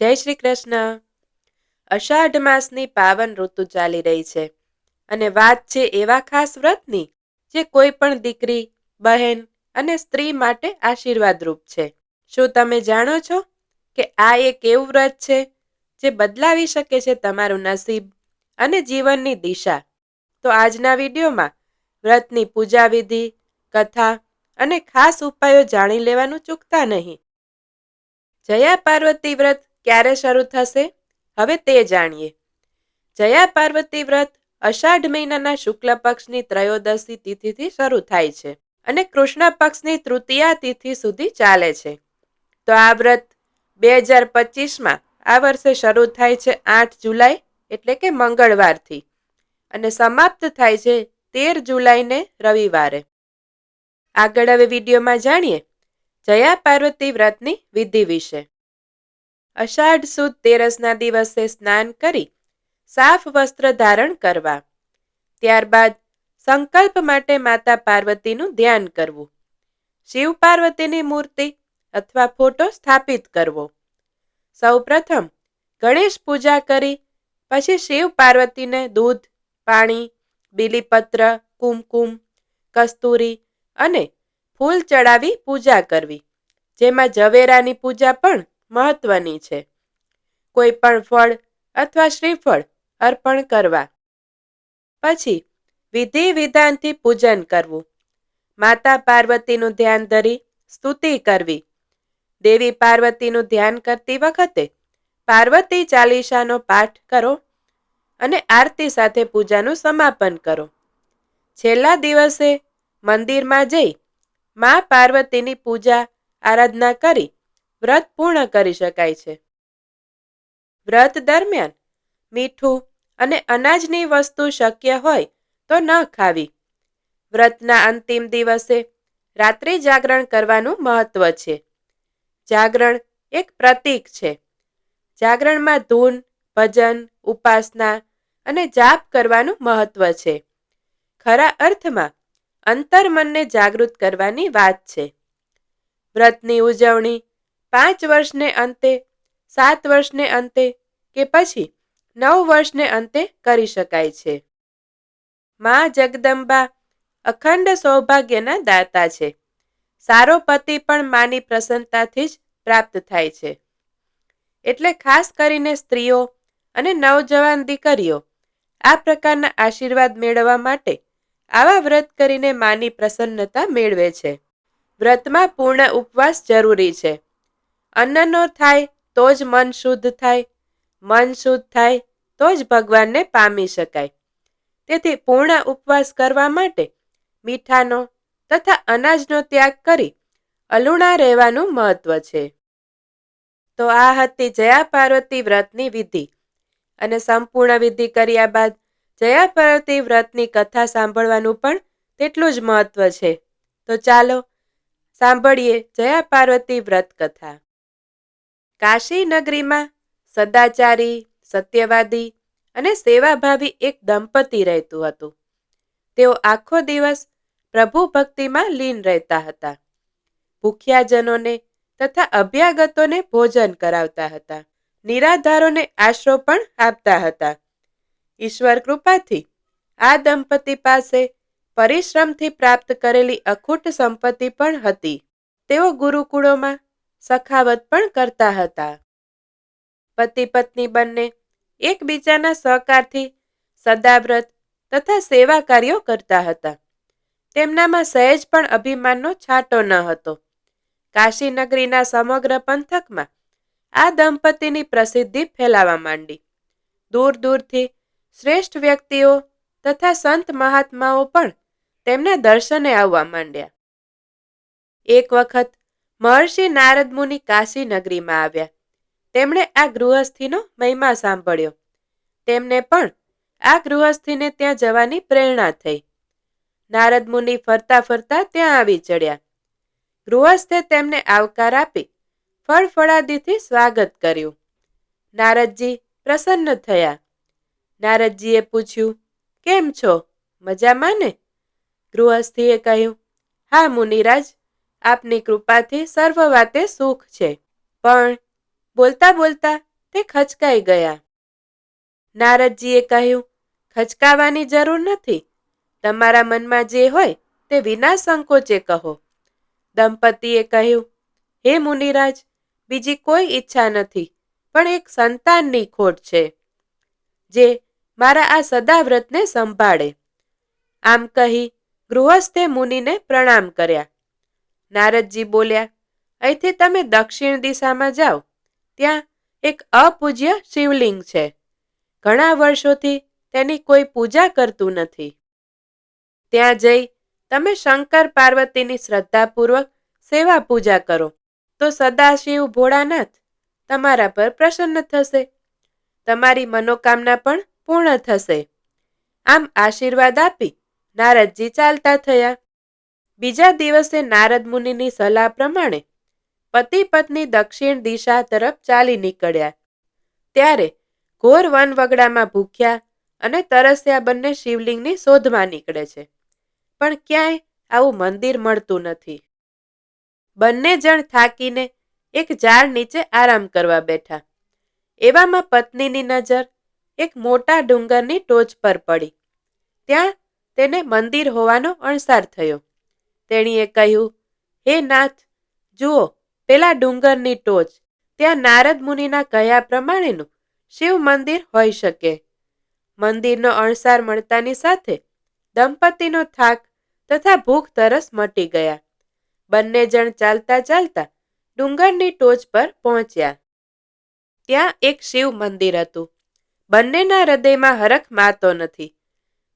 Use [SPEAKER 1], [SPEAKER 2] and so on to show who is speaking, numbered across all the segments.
[SPEAKER 1] જય શ્રી કૃષ્ણ. અષાઢ માસની પાવન ઋતુ ચાલી રહી છે અને વાત છે એવા ખાસ વ્રતની જે કોઈ પણ દીકરી, બહેન અને સ્ત્રી માટે આશીર્વાદરૂપ છે. શું તમે જાણો છો કે આ એક એવું વ્રત છે જે બદલાવી શકે છે તમારું નસીબ અને જીવનની દિશા? તો આજના વિડીયોમાં વ્રતની પૂજા વિધિ, કથા અને ખાસ ઉપાયો જાણી લેવાનું ચૂકતા નહીં. જયા પાર્વતી વ્રત ક્યારે શરૂ થશે? હવે તે જાણીએ. જયા પાર્વતી વ્રત અષાઢ મહિનાના શુક્લ પક્ષની ત્રયોદશી તિથિથી શરૂ થાય છે અને કૃષ્ણ પક્ષની તૃતીયા તિથિ સુધી ચાલે છે. તો આ વ્રત બે હજાર પચીસમાં આ વર્ષે શરૂ થાય છે આઠ જુલાઈ, એટલે કે મંગળવારથી. અને સમાપ્ત થાય છે તેર જુલાઈને રવિવારે. આગળ હવે વિડીયોમાં જાણીએ જયા પાર્વતી વ્રતની વિધિ વિશે. અષાઢ સુદ તેરસના દિવસે સ્નાન કરી સાફ વસ્ત્ર ધારણ કરવા. ત્યારબાદ સંકલ્પ માટે માતા પાર્વતીનું ધ્યાન કરવું. શિવ પાર્વતીની મૂર્તિ અથવા ફોટો સ્થાપિત કરવો. સૌપ્રથમ ગણેશ પૂજા કરી, પછી શિવ પાર્વતીને દૂધ, પાણી, બીલીપત્ર, કુમકુમ, કસ્તુરી અને ફૂલ ચડાવી પૂજા કરવી. જેમાં ઝવેરાની પૂજા પણ મહત્વની છે. કોઈ પણ ફળ અથવા શ્રીફળ અર્પણ કરવા. પછી વિધિ વિધાનથી પૂજન કરવું. માતા પાર્વતીનું ધ્યાન ધરી સ્તુતિ કરવી. દેવી પાર્વતીનું ધ્યાન કરતી વખતે પાર્વતી ચાલીસાનો પાઠ કરો અને આરતી સાથે પૂજાનું સમાપન કરો. છેલ્લા દિવસે મંદિરમાં જઈ મા પાર્વતીની પૂજા આરાધના કરી વ્રત પૂર્ણ કરી શકાય છે. વ્રત દરમિયાન મીઠું અને અનાજની વસ્તુ શક્ય હોય તો ન ખાવી. વ્રતના અંતિમ દિવસે રાત્રિ જાગરણ કરવાનું મહત્વ છે. જાગરણ એક પ્રતીક છે. જાગરણમાં ધૂન, ભજન, ઉપાસના અને જાપ કરવાનું મહત્વ છે. ખરા અર્થમાં અંતર્મનને જાગૃત કરવાની વાત છે. વ્રતની ઉજવણી પાંચ વર્ષને અંતે, સાત વર્ષને અંતે કે પછી નવ વર્ષને અંતે કરી શકાય છે. મા જગદંબા અખંડ સૌભાગ્યના દાતા છે. સારો પતિ પણ માની પ્રસન્નતાથી જ પ્રાપ્ત થાય છે. એટલે ખાસ કરીને સ્ત્રીઓ અને નવજવાન દીકરીઓ આ પ્રકારના આશીર્વાદ મેળવવા માટે આવા વ્રત કરીને માની પ્રસન્નતા મેળવે છે. વ્રતમાં પૂર્ણ ઉપવાસ જરૂરી છે. અન્નનો થાય તો જ મન શુદ્ધ થાય. મન શુદ્ધ થાય તો જ ભગવાનને પામી શકાય. તેથી પૂર્ણ ઉપવાસ કરવા માટે મીઠાનો તથા અનાજનો ત્યાગ કરી અલુણા રહેવાનું મહત્વ છે. તો આ હતી જયા પાર્વતી વ્રતની વિધિ. અને સંપૂર્ણ વિધિ કર્યા બાદ જયા પાર્વતી વ્રતની કથા સાંભળવાનું પણ તેટલું જ મહત્વ છે. તો ચાલો સાંભળીએ જયા પાર્વતી વ્રત કથા કાશી નગરીમાં સદાચારી, સત્યવાદી અને સેવાભાવી એક દંપતી રહેતું હતું. તેઓ આખો દિવસ પ્રભુ ભક્તિમાં લીન રહેતા હતા. ભૂખ્યાજનોને તથા અભ્યાગતોને ભોજન કરાવતા હતા. નિરાધારોને આશરો પણ આપતા હતા. ઈશ્વર કૃપાથી આ દંપતી પાસે પરિશ્રમથી પ્રાપ્ત કરેલી અખૂટ સંપત્તિ પણ હતી. તેઓ ગુરુકુળોમાં સખાવત પણ કરતા હતા. પતિ પત્ની બંને એકબીજાના સહકારથી સદાવ્રત તથા સેવા કાર્યો કરતા હતા. તેમનામાં સહેજ પણ અભિમાનનો છાંટો ન હતો. કાશીનગરીના સમગ્ર પંથકમાં આ દંપતીની પ્રસિદ્ધિ ફેલાવા માંડી. દૂર દૂરથી શ્રેષ્ઠ વ્યક્તિઓ તથા સંત મહાત્માઓ પણ તેમના દર્શને આવવા માંડ્યા. એક વખત મહર્ષિ નારદ મુનિ કાશી નગરીમાં આવ્યા. તેમણે આ ગૃહસ્થીનો મહિમા સાંભળ્યો. તેમને પણ આ ગૃહસ્થીને ત્યાં જવાની પ્રેરણા થઈ. નારદ મુનિ ફરતા ફરતા ત્યાં આવી ચડ્યા. ગૃહસ્થે તેમને આવકાર આપી ફળફળાદીથી સ્વાગત કર્યું. નારદજી પ્રસન્ન થયા. નારદજીએ પૂછ્યું, કેમ છો? મજામાં ને? ગૃહસ્થીએ કહ્યું, હા મુનિરાજ આપની કૃપાથી સર્વ વાતે સુખ છે. પણ બોલતા બોલતા તે ખચકાઈ ગયા. નારદજીએ કહ્યું, ખચકાવાની જરૂર નથી. તમારા મનમાં જે હોય તે વિના સંકોચે કહો. દંપતીએ કહ્યું, હે મુનિરાજ, બીજી કોઈ ઈચ્છા નથી, પણ એક સંતાનની ખોટ છે, જે મારા આ સદાવ્રતને સંભાળે. આમ કહી ગૃહસ્થે મુનિને પ્રણામ કર્યા. નારદજી બોલ્યા, અહીંથી તમે દક્ષિણ દિશામાં જાઓ. ત્યાં એક અપૂજ્ય શિવલિંગ છે. ઘણા વર્ષોથી તેની કોઈ પૂજા કરતું નથી. ત્યાં જઈ તમે શંકર પાર્વતીની શ્રદ્ધાપૂર્વક સેવા પૂજા કરો. તો સદાશિવ ભોળાનાથ તમારા પર પ્રસન્ન થશે. તમારી મનોકામના પણ પૂર્ણ થશે. આમ આશીર્વાદ આપી નારદજી ચાલતા થયા. બીજા દિવસે નારદ મુનિની સલાહ પ્રમાણે પતિ પત્ની દક્ષિણ દિશા તરફ ચાલી નીકળ્યા. ત્યારે ઘોર વનવગડામાં ભૂખ્યા અને તરસ્યા બંને શિવલિંગની શોધમાં નીકળે છે. પણ ક્યાંય આવું મંદિર મળતું નથી. બંને જણ થાકીને એક ઝાડ નીચે આરામ કરવા બેઠા. એવામાં પત્નીની નજર એક મોટા ડુંગરની ટોચ પર પડી. ત્યાં તેને મંદિર હોવાનો અણસાર થયો. તેણીએ કહ્યું, હે નાથ, જુઓ, પેલા ડુંગરની ટોચ, ત્યાં નારદ મુનિના કહ્યા પ્રમાણેનું શિવ મંદિર હોઈ શકે. મંદિરનો અણસાર મળતાની સાથે દંપતીનો થાક તથા ભૂખ તરસ મટી ગયા. બંને જણ ચાલતા ચાલતા ડુંગરની ટોચ પર પહોંચ્યા. ત્યાં એક શિવ મંદિર હતું. બંનેના હૃદયમાં હરખ માતો નથી.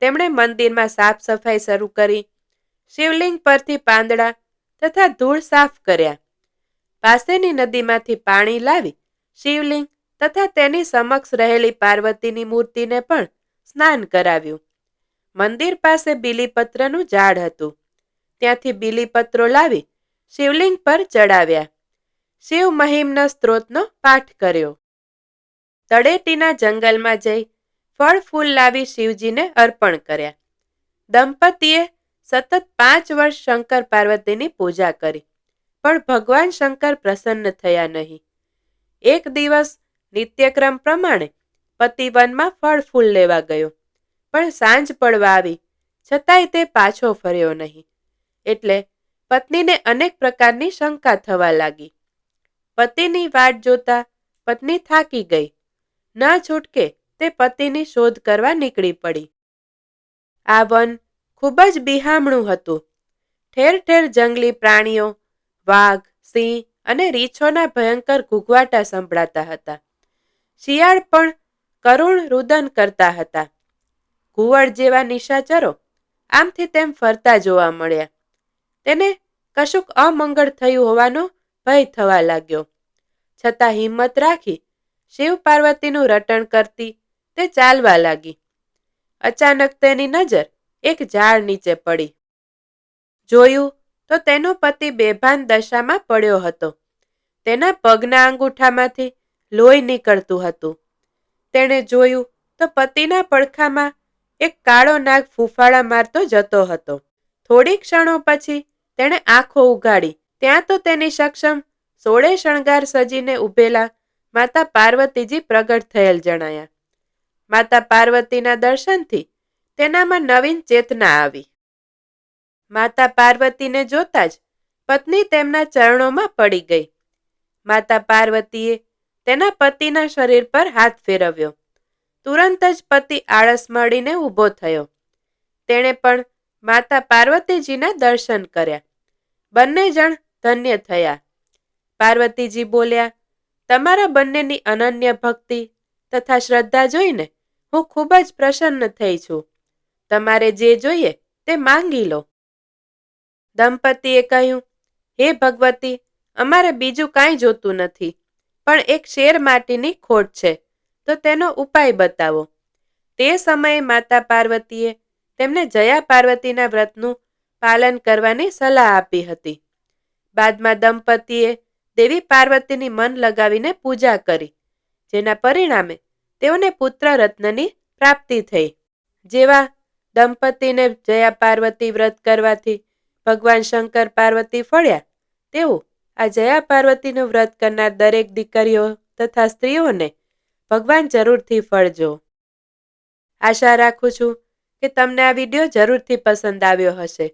[SPEAKER 1] તેમણે મંદિરમાં સાફ સફાઈ શરૂ કરી શિવલિંગ પરથી પાંદડા તથા ધૂળ સાફ કર્યા. પાસેની નદીમાંથી પાણી લાવી શિવલિંગ તથા તેની સમક્ષ રહેલી પાર્વતીની મૂર્તિને પણ સ્નાન કરાવ્યું. મંદિર પાસે બીલીપત્રનું ઝાડ હતું. ત્યાંથી બીલીપત્રો લાવી શિવલિંગ પર ચડાવ્યા. શિવ મહિમના સ્ત્રોતનો પાઠ કર્યો. તળેટીના જંગલમાં જઈ ફળ ફૂલ લાવી શિવજીને અર્પણ કર્યા. દંપતીએ સતત પાંચ વર્ષ શંકર પાર્વતીની પૂજા કરી. પણ ભગવાન શંકર પ્રસન્ન થયા નહીં. એક દિવસ નિત્યક્રમ પ્રમાણે પતિ વનમાં ફળ ફૂલ લેવા ગયો. પણ સાંજ પડવા આવી. છતાંય તે પાછો ફર્યો નહીં. એટલે પત્નીને અનેક પ્રકારની શંકા થવા લાગી. પતિની વાટ જોતા પત્ની થાકી ગઈ. ન છૂટકે તે પતિની શોધ કરવા નીકળી પડી. આ વન ખૂબ જ બિહામણું હતું. ઠેર ઠેર જંગલી પ્રાણીઓ, વાઘ, સિંહ અને રીછોના ભયંકર ઘૂઘવાટા સંભળાતા હતા. શિયાળ પણ કરુણ રુદન કરતા હતા. ઘુવડ જેવા નિશાચરો આમથી તેમ ફરતા જોવા મળ્યા. તેને કશુંક અમંગળ થયું હોવાનો ભય થવા લાગ્યો. છતાં હિંમત રાખી શિવ પાર્વતીનું રટણ કરતી તે ચાલવા લાગી. અચાનક તેની નજર એક ઝાડ નીચે પડી. જોયું તો તેનો પતિ બેભાન દશામાં પડ્યો હતો. તેના પગના અંગૂઠામાંથી લોહી નીકળતું હતું. તેણે જોયું તો પતિના પડખામાં એક કાળો નાગ ફૂફાળા મારતો જતો હતો. થોડી ક્ષણો પછી તેણે આંખો ઉગાડી. ત્યાં તો તેની સક્ષમ સોળે શણગાર સજીને ઉભેલા માતા પાર્વતીજી પ્રગટ થયેલ જણાયા. માતા પાર્વતીના દર્શનથી તેનામાં નવીન ચેતના આવી. માતા પાર્વતીને જોતા જ પત્ની તેમના ચરણોમાં પડી ગઈ. માતા પાર્વતીએ તેના પતિના શરીર પર હાથ ફેરવ્યો. તુરંત જ પતિ આળસ મળીને ઊભો થયો. તેણે પણ માતા પાર્વતીજીના દર્શન કર્યા. બંને જણ ધન્ય થયા. પાર્વતીજી બોલ્યા, તમારા બંનેની અનન્ય ભક્તિ તથા શ્રદ્ધા જોઈને હું ખૂબ જ પ્રસન્ન થઈ છું. તમારે જે જોઈએ તે માંગી લો. દંપતીએ કહ્યું, હે ભગવતી, અમારે બીજું કાંઈ જોતું નથી, પણ એક શેર માટીની ખોટ છે, તો તેનો ઉપાય બતાવો. તે સમયે માતા પાર્વતીએ તેમને જયા પાર્વતીના વ્રતનું પાલન કરવાની સલાહ આપી હતી. બાદમાં દંપતીએ દેવી પાર્વતીની મન લગાવીને પૂજા કરી, જેના પરિણામે તેઓને પુત્ર રત્નની પ્રાપ્તિ થઈ. જેવા દંપતીને જયા પાર્વતી વ્રત કરવાથી ભગવાન શંકર પાર્વતી ફળ્યા. તેવું આ જયા પાર્વતીનું વ્રત કરનાર દરેક દીકરીઓ તથા સ્ત્રીઓને ભગવાન જરૂરથી ફળજો. આશા રાખું છું કે તમને આ વીડિયો જરૂરથી પસંદ આવ્યો હશે.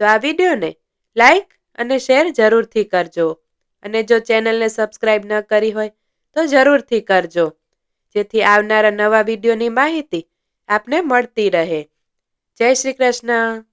[SPEAKER 1] તો આ વિડીયોને લાઈક અને શેર જરૂરથી કરજો. અને જો ચેનલને સબસ્ક્રાઇબ ન કરી હોય તો જરૂરથી કરજો. જેથી આવનારા નવા વિડીયોની માહિતી આપને મળતી રહે. જય શ્રી કૃષ્ણ.